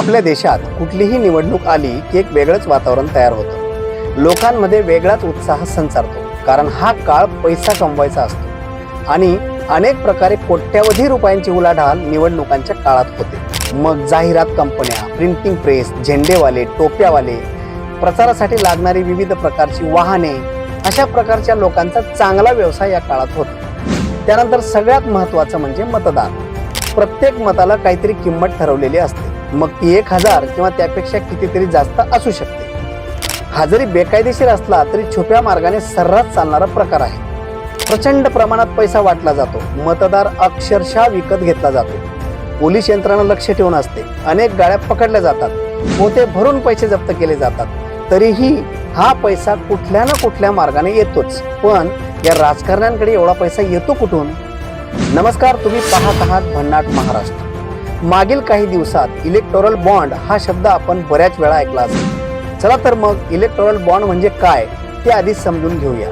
आपल्या देशात कुठलीही निवडणूक आली की एक वेगळंच वातावरण तयार होतं. लोकांमध्ये वेगळाच उत्साह संचारतो कारण हा काळ पैसा कमवायचा असतो. आणि अनेक प्रकारे कोट्यावधी रुपयांची उलाढाल निवडणुकांच्या काळात होते. मग जाहिरात कंपन्या प्रिंटिंग प्रेस झेंडेवाले टोप्यावाले प्रचारासाठी लागणारी विविध प्रकारची वाहने अशा प्रकारच्या लोकांचा चांगला व्यवसाय या काळात होतो. त्यानंतर सगळ्यात महत्त्वाचं म्हणजे मतदान. प्रत्येक मताला काहीतरी किंमत ठरवलेली असते. मग ती एक हजार किंवा त्यापेक्षा कितीतरी जास्त असू शकते. हा जरी बेकायदेशीर असला तरी छुप्या मार्गाने सर्रास चालणारा प्रकार आहे. प्रचंड प्रमाणात पैसा वाटला जातो. मतदार अक्षरशः विकत घेतला जातो. पोलीस यंत्रणा लक्ष ठेवून असते. अनेक गाड्या पकडल्या जातात. पोते भरून पैसे जप्त केले जातात. तरीही हा पैसा कुठल्या ना कुठल्या मार्गाने येतोच. पण या राजकारण्यांकडे एवढा पैसा येतो कुठून? नमस्कार तुम्ही पाहत आहात भन्नाट महाराष्ट्र. मागील काही दिवसात इलेक्टोरल बॉन्ड हा शब्द आपण बऱ्याच वेळा ऐकला असेल. चला तर मग इलेक्टोरल बॉन्ड म्हणजे काय ते आधी समजून घेऊया.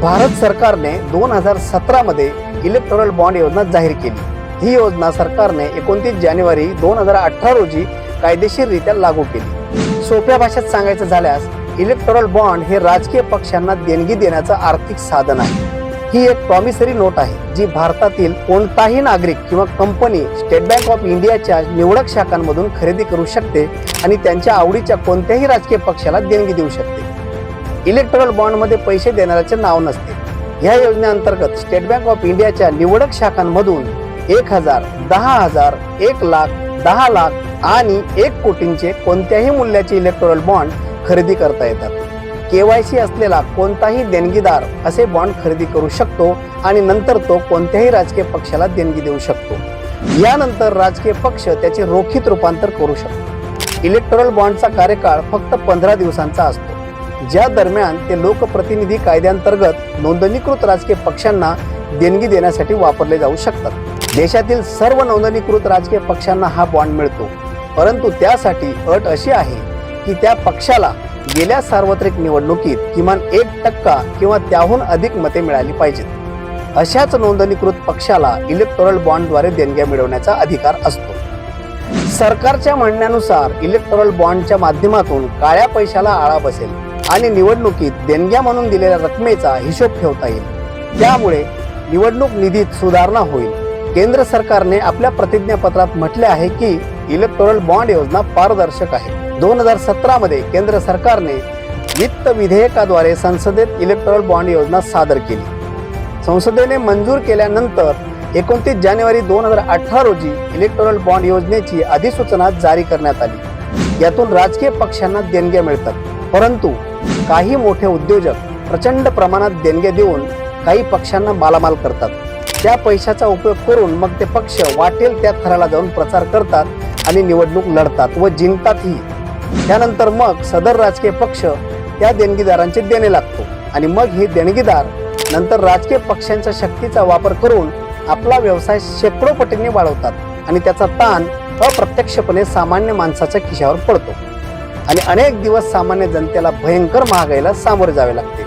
भारत सरकारने दोन हजार सतरामध्ये इलेक्टोरल बॉन्ड योजना जाहीर केली. ही योजना सरकारने एकोणतीस जानेवारी दोन हजार अठरा रोजी कायदेशीररित्या लागू केली. सोप्या भाषेत सांगायचं झाल्यास इलेक्टोरल बॉन्ड हे राजकीय पक्षांना देणगी देण्याचं आर्थिक साधन आहे. ही एक प्रॉमिसरी नोट आहे जी भारतातील कोणताही नागरिक किंवा कंपनी स्टेट बँक ऑफ इंडियाच्या निवडक शाखांमधून खरेदी करू शकते आणि त्यांच्या आवडीच्या कोणत्याही राजकीय पक्षाला देणगी देऊ शकते. इलेक्ट्रल बॉन्डमध्ये पैसे देणाऱ्याचे नाव नसते. या योजनेअंतर्गत स्टेट बँक ऑफ इंडियाच्या निवडक शाखांमधून एक हजार दहा हजार एक लाख दहा लाख आणि एक कोटींचे कोणत्याही मूल्याचे इलेक्ट्रॉल बॉन्ड खरेदी करता येतात. केवायसी असलेला कोणताही देणगीदार असे बॉन्ड खरेदी करू शकतो आणि नंतर तो कोणत्याही राजकीय पक्षाला देणगी देऊ शकतो. यानंतर राजकीय पक्ष त्याचे रोखीत रूपांतर करू शकतो. इलेक्टोरल बॉन्डचा कार्यकाळ फक्त पंधरा दिवसांचा असतो. ज्या दरम्यान ते लोकप्रतिनिधी कायद्यांतर्गत नोंदणीकृत राजकीय पक्षांना देणगी देण्यासाठी वापरले जाऊ शकतात. देशातील सर्व नोंदणीकृत राजकीय पक्षांना हा बॉन्ड मिळतो. परंतु त्यासाठी अट अशी आहे की त्या पक्षाला गेल्या सार्वत्रिक निवडणुकीत किमान एक टक्का किंवा त्याहून अधिक मते मिळाली पाहिजेत. अशाच नोंदणीकृत पक्षाला इलेक्टोरल बॉन्डद्वारे देणग्या मिळवण्याचा अधिकार असतो. सरकारच्या म्हणण्यानुसार इलेक्टोरल बॉन्डच्या माध्यमातून काळ्या पैशाला आळा बसेल आणि निवडणुकीत देणग्या म्हणून दिलेल्या रकमेचा हिशोब ठेवता येईल. त्यामुळे निवडणूक निधीत सुधारणा होईल. केंद्र सरकारने आपल्या प्रतिज्ञापत्रात म्हटले आहे की इलेक्टोरल बॉन्ड योजना पारदर्शक आहे. दोन हजार सतरा मध्ये केंद्र सरकारने वित्त विधेयकाद्वारे संसदेत इलेक्टोरल बॉन्ड योजना सादर केली. संसदेने मंजूर केल्यानंतर एकोणतीस जानेवारी दोन हजार अठरा रोजी इलेक्टोरल बॉन्ड योजनेची अधिसूचना जारी करण्यात आली. यातून राजकीय पक्षांना देणग्या मिळतात. परंतु काही मोठे उद्योजक प्रचंड प्रमाणात देणग्या देऊन काही पक्षांना मालामाल करतात. त्या पैशाचा उपयोग करून मग ते पक्ष वाटेल त्या थराला जाऊन प्रचार करतात आणि निवडणूक लढतात व जिंकतातही. त्यानंतर मग सदर राजकीय पक्ष त्या देणगीदारांचे देणे लागतो आणि मग हे देणगीदार नंतर राजकीय पक्षांच्या शक्तीचा वापर करून आपला व्यवसाय शेकडो पटींनी वाढवतात आणि त्याचा ताण अप्रत्यक्षपणे सामान्य माणसाच्या खिशावर पडतो. आणि अनेक दिवस सामान्य जनतेला भयंकर महागाईला सामोरे जावे लागते.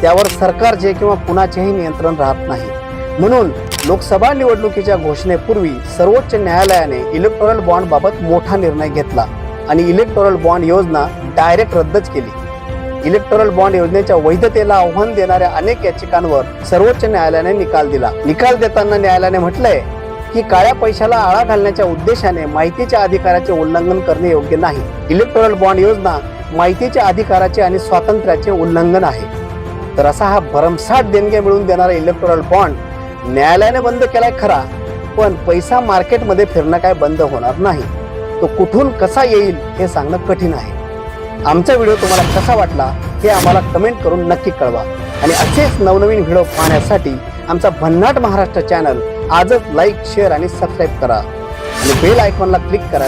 त्यावर सरकारचे किंवा कुणाचेही नियंत्रण राहत नाही. म्हणून लोकसभा निवडणुकीच्या घोषणेपूर्वी सर्वोच्च न्यायालयाने इलेक्टोरल बॉन्ड बाबत मोठा निर्णय घेतला आणि इलेक्टोरल बॉन्ड योजना डायरेक्ट रद्दच केली. इलेक्टोरल बॉन्ड योजनेच्या वैधतेला आव्हान देणाऱ्या अनेक याचिकांवर सर्वोच्च न्यायालयाने निकाल दिला. निकाल देताना न्यायालयाने म्हटलंय की काळ्या पैशाला आळा घालण्याच्या उद्देशाने माहितीच्या अधिकाराचे उल्लंघन करणे योग्य नाही. इलेक्टोरल बॉन्ड योजना माहितीच्या अधिकाराचे आणि स्वातंत्र्याचे उल्लंघन आहे. तर असा हा भरमसाठ देणग्या मिळवून देणारा इलेक्टोरल बॉन्ड न्यायालयाने बंद केलाय खरा पण पैसा मार्केटमध्ये फिरणं काय बंद होणार नाही. तो कुठून कसा येईल हे सांगणं कठीण आहे. आमचा व्हिडिओ तुम्हाला कसा वाटला हे आम्हाला कमेंट करून नक्की कळवा. आणि असेच नवनवीन व्हिडिओ पाहण्यासाठी आमचा भन्नाट महाराष्ट्र चॅनल आजच लाईक शेअर आणि सबस्क्राईब करा. आणि बेल आयकॉनला क्लिक करा